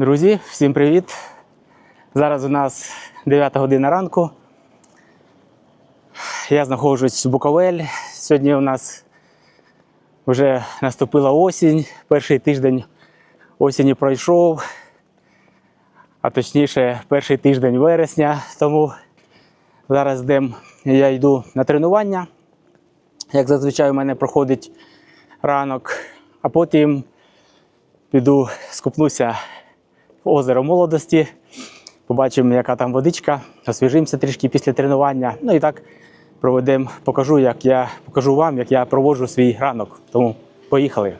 Друзі, всім привіт! Зараз у нас 9 година ранку. Я знаходжусь в Буковель. Сьогодні у нас вже наступила осінь. Перший тиждень осені пройшов, а точніше, перший тиждень вересня. Тому зараз йдем, я йду на тренування. Як зазвичай у мене проходить ранок, а потім піду скупнуся озеро молодості. Побачимо, яка там водичка, освіжимося трішки після тренування. Ну і так проведемо, покажу, як я покажу вам, як я проводжу свій ранок. Тому поїхали.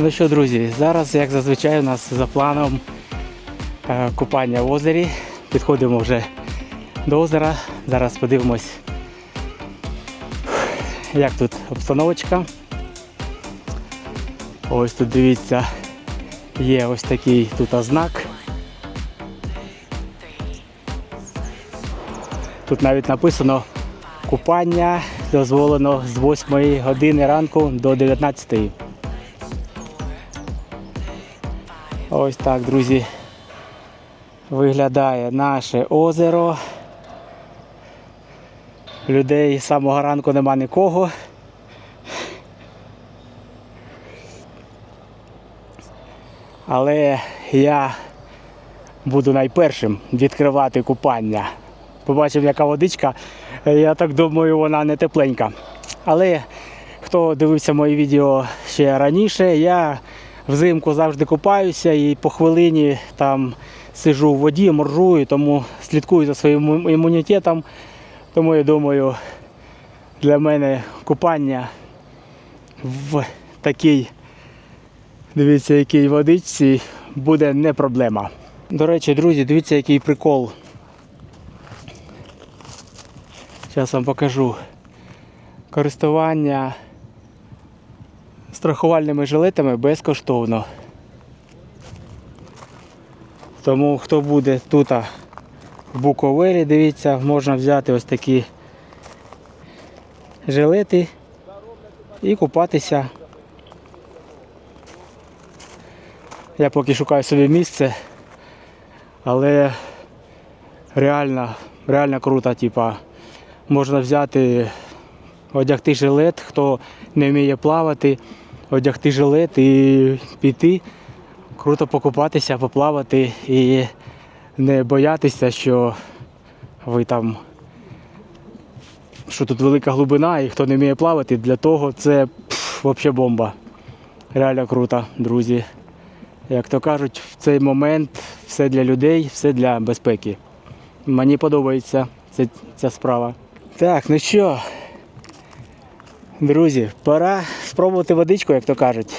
Ну що, друзі, зараз, як зазвичай, у нас за планом е, купання в озері. Підходимо вже до озера. Зараз подивимось, як тут обстановочка. Ось тут дивіться, є ось такий тут знак. Тут навіть написано купання дозволено з 8 години ранку до 19. Ось так, друзі, виглядає наше озеро. Людей з самого ранку нема нікого. Але я буду найпершим відкривати купання. Побачив, яка водичка. Я так думаю, вона не тепленька. Але хто дивився мої відео ще раніше, я взимку завжди купаюся і по хвилині там сижу в воді, моржую, тому слідкую за своїм імунітетом. Тому я думаю, для мене купання в такій, дивіться, якій водичці буде не проблема. До речі, друзі, дивіться, який прикол. Зараз вам покажу. Користування страхувальними жилетами безкоштовно. Тому хто буде тут в Буковелі, дивіться, можна взяти ось такі жилети і купатися. Я поки шукаю собі місце, але реально, реально круто, типа, можна взяти одягти жилет, хто не вміє плавати, одягти жилет і піти, круто покупатися, поплавати і не боятися, що ви там, що тут велика глибина і хто не вміє плавати, для того це взагалі бомба. Реально круто, друзі. Як то кажуть, в цей момент все для людей, все для безпеки. Мені подобається ця, ця справа. Так, ну що, Друзі, пора спробувати водичку, як то кажуть.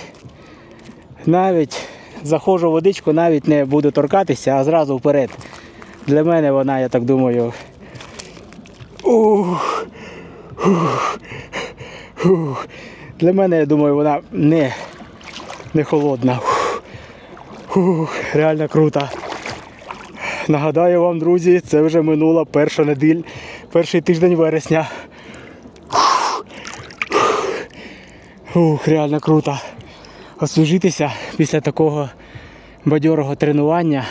Навіть заходжу в водичку, навіть не буду торкатися, а зразу вперед. Для мене вона, я так думаю. Ух, ух, ух. Для мене, я думаю, вона не, не холодна. Ух, ух, реально круто. Нагадаю вам, друзі, це вже минула перша неділя, перший тиждень вересня. Ух, реально круто. Освіжитися після такого бадьорого тренування.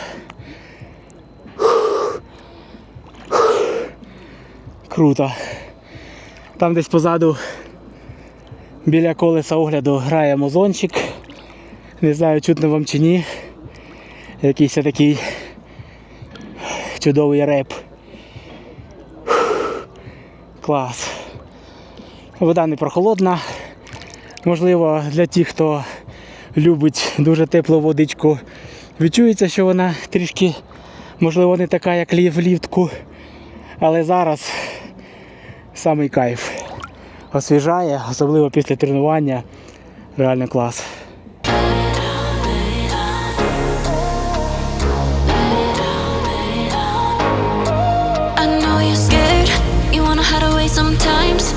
Круто. Там десь позаду Біля колеса огляду грає музончик. Не знаю, чутно вам чи ні. Якийсь такий чудовий реп. Клас. Вода не прохолодна. Можливо, для тих, хто любить дуже теплу водичку, відчується, що вона трішки, можливо, не така, як лі- влітку. Але зараз самий кайф. Освіжає, особливо після тренування. Реально клас. Sometimes.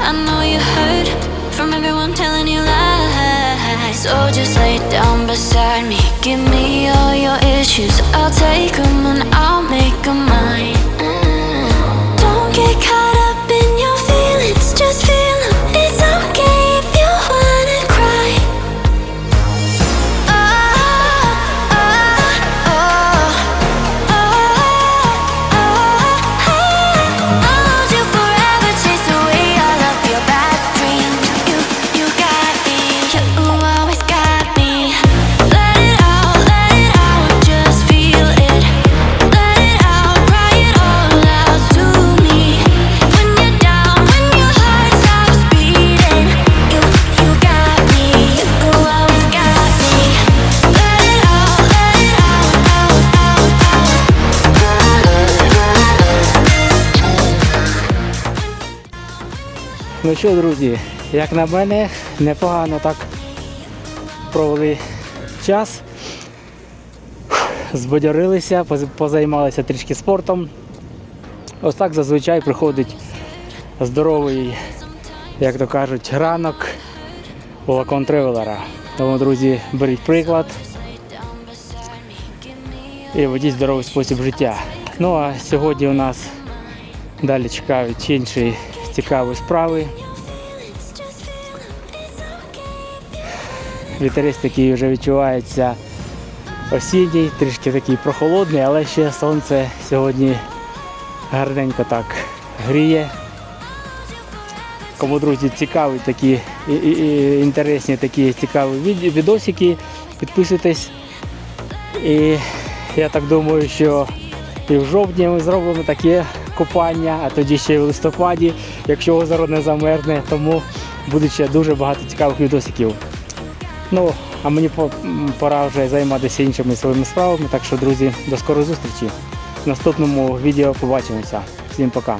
I know you heard from everyone telling you lies. So just lay down beside me, give me all your issues. I'll take them and I'll make them mine. Mm. Don't get caught Ну що, друзі, як на мене, непогано так провели час. Збадьорилися, поз- позаймалися трішки спортом. Ось так зазвичай приходить здоровий, як то кажуть, ранок у лакон тревелера. Тому, друзі, беріть приклад і ведіть здоровий спосіб життя. Ну а сьогодні у нас далі чекають інші цікаві справи. Вітерець такий вже відчувається осінній, трішки такий прохолодний, але ще сонце сьогодні гарненько так гріє. Кому, друзі, цікаві такі і, і, і інтересні такі цікаві від- відосики, підписуйтесь. І я так думаю, що і в жовтні ми зробимо таке купання, а тоді ще й в листопаді, якщо озеро не замерзне, тому буде ще дуже багато цікавих відосиків. Ну, а мені пора вже займатися іншими своїми справами. Так що, друзі, до скорої зустрічі. В наступному відео побачимося. Всім пока.